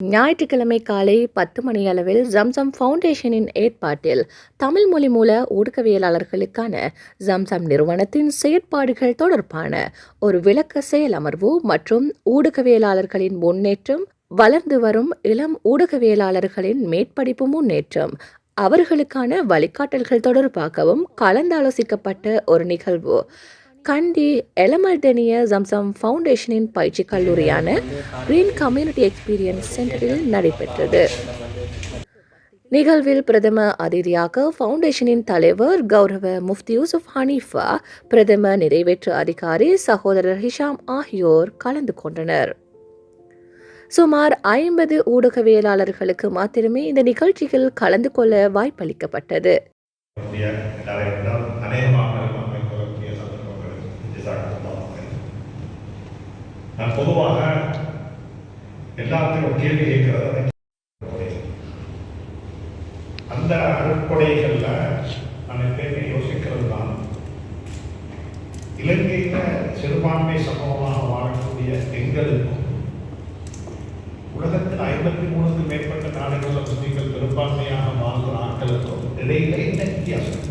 ஞாயிற்றுக்கிழமை காலை பத்து மணி அளவில் ஜம்சம் ஃபவுண்டேஷனின் ஏற்பாட்டில் தமிழ் மொழி மூல ஊடகவியலாளர்களுக்கான ஜம்சம் நிறுவனத்தின் செயற்பாடுகள் தொடர்பான ஒரு விளக்க செயலமர்வு மற்றும் ஊடகவியலாளர்களின் முன்னேற்றம் வளர்ந்து வரும் இளம் ஊடகவியலாளர்களின் மேற்படிப்பு முன்னேற்றம் அவர்களுக்கான வழிகாட்டல்கள் தொடர்பாகவும் கலந்தாலோசிக்கப்பட்ட ஒரு நிகழ்வு. கண்டி எலமல்டெனிய ஜம்சம் ஃபவுண்டேஷனின் பயிற்சி கல்லூரியான கிரீன் கம்யூனிட்டி எக்ஸ்பீரியன்ஸ் சென்டரில் நடைபெற்றது. நிகழ்வில் பிரதம அதிதியாக ஃபவுண்டேஷனின் தலைவர் கௌரவ முஃப்தி யூசுப் ஹனீஃபா பிரதம நிறைவேற்று அதிகாரி சகோதரர் ஹிஷாம் ஆகியோர் கலந்து கொண்டனர். சுமார் ஐம்பது ஊடகவியலாளர்களுக்கு மாத்திரமே இந்த நிகழ்ச்சியில் கலந்து கொள்ள வாய்ப்பளிக்கப்பட்டது. நான் பொதுவாக எல்லாத்தையும் கேள்வி கேட்கிறத அந்த கேள்வி. நான் எப்பயுமே யோசிக்கிறது தான் இலங்கையில் சிறுபான்மை சமூகமாக வாழக்கூடிய எங்களுக்கும் உலகத்தில் ஐம்பத்தி மூணுக்கு மேற்பட்ட நாடுகளில் முஸ்லீம்கள் பெரும்பான்மையாக வாழ்கிற ஆட்களுக்கும் இடையில என்ன வித்தியாசம்